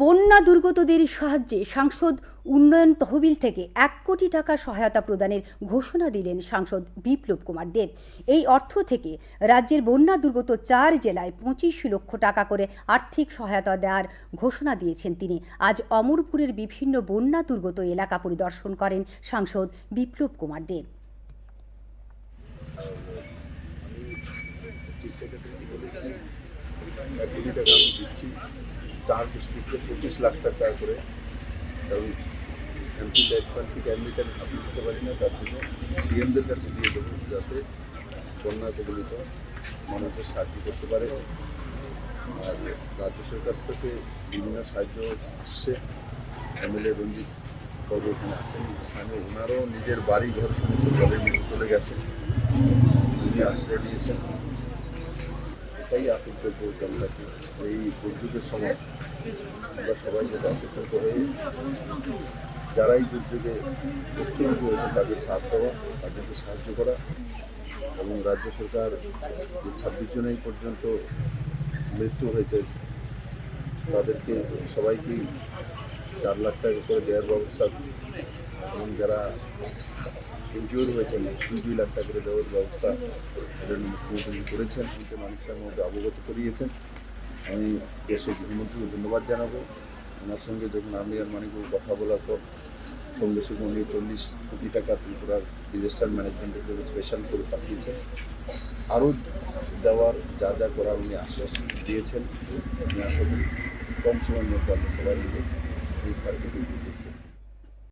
বন্যা দুর্গতদের সাহায্যে সাংসদ উন্নয়ন তহবিল থেকে এক কোটি টাকা সহায়তা প্রদানের ঘোষণা দিলেন সাংসদ বিপ্লব কুমার দেব। এই অর্থ থেকে রাজ্যের বন্যা দুর্গত চার জেলায় পঁচিশ লক্ষ টাকা করে আর্থিক সহায়তা দেওয়ার ঘোষণা দিয়েছেন তিনি। আজ অমরপুরের বিভিন্ন বন্যা দুর্গত এলাকা পরিদর্শন করেন সাংসদ বিপ্লব কুমার দেব। চার ডিস্ট্রিক্টে পঁচিশ লাখ টাকা করে কারণ এমপি লাইফ ফান্ড থেকে এমনিতে আমি হাতে দিতে পারি না, তার জন্য ডিএমদের কাছে দিয়ে দেবো যাতে বন্যা কবলিত মানুষের সাহায্য করতে পারে। আর রাজ্য সরকার থেকে বিভিন্ন সাহায্য আসছে। এমএলএ রঞ্জিত বাবু এখানে আছেন, স্থানীয় ওনারও নিজের বাড়ি ঘর সমস্ত জলের মধ্যে চলে গেছে। উনি আশ্রয় নিয়েছেন। এটাই আতঙ্কের জলটাকে এই দুর্যোগের সময় আমরা সবাই যাতে একত্রিত হয়ে যারা এই দুর্যোগে মুখ্যমন্ত্রী হয়েছে তাদের সাথ দেওয়া, তাদেরকে সাহায্য করা এবং রাজ্য সরকার যে ছাব্বিশ জন পর্যন্ত মৃত্যু হয়েছে, তাদেরকে সবাইকেই চার লাখ টাকা করে দেওয়ার ব্যবস্থা এবং যারা ইনজিওর হয়েছেন, দুই দুই লাখ টাকা করে দেওয়ার ব্যবস্থা মুখ্যমন্ত্রী করেছেন কিন্তু মানুষের মধ্যে অবগত করিয়েছেন। আমি দেশের গৃহমন্ত্রীকে ধন্যবাদ জানাব। ওনার সঙ্গে যখন আমি আর মানিকবাবু কথা বলার পর সঙ্গে উনি চল্লিশ কোটি টাকা ত্রিপুরার ডিজাস্টার ম্যানেজমেন্টের জন্য স্পেশাল করে পাঠিয়েছেন। আরও দেওয়ার যা যা করার উনি আশ্বাস দিয়েছেন। কম সময়ের মধ্যে আমরা সবাই মিলে এই কার্যক্রমটি